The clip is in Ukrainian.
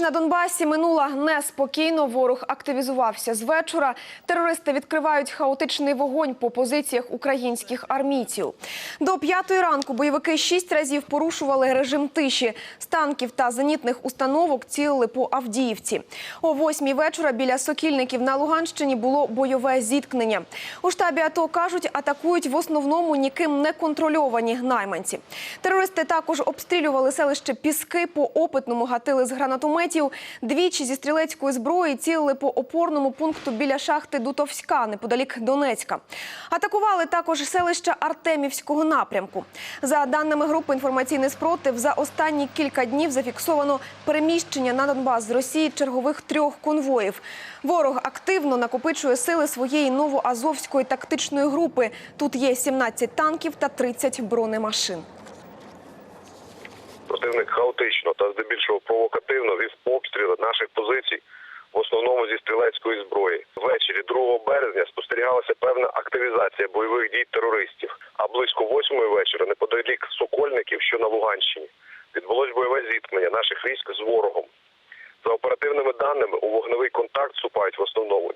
на Донбасі минула неспокійно. Ворог активізувався з вечора. Терористи відкривають хаотичний вогонь по позиціях українських армійців. До п'ятої ранку бойовики шість разів порушували режим тиші. З танків та зенітних установок цілили по Авдіївці. О восьмій вечора біля Сокільників на Луганщині було бойове зіткнення. У штабі АТО кажуть, атакують в основному ніким не контрольовані найманці. Терористи також обстрілювали селище Піски по опитному гатили з гранатометів. Двічі зі стрілецької зброї цілили по опорному пункту біля шахти Дутовська, неподалік Донецька. Атакували також селище Артемівського напрямку. За даними групи інформаційний спротив, за останні кілька днів зафіксовано переміщення на Донбас з Росії чергових трьох конвоїв. Ворог активно накопичує сили своєї новоазовської тактичної групи. Тут є 17 танків та 30 бронемашин. Противник хаотично та здебільшого провокативно вів обстріли наших позицій, в основному зі стрілецької зброї. Ввечері 2 березня спостерігалася певна активізація бойових дій терористів. А близько 8 вечора, неподалік Сокольників, що на Луганщині, відбулось бойове зіткнення наших військ з ворогом. За оперативними даними, у вогневий контакт вступають в основному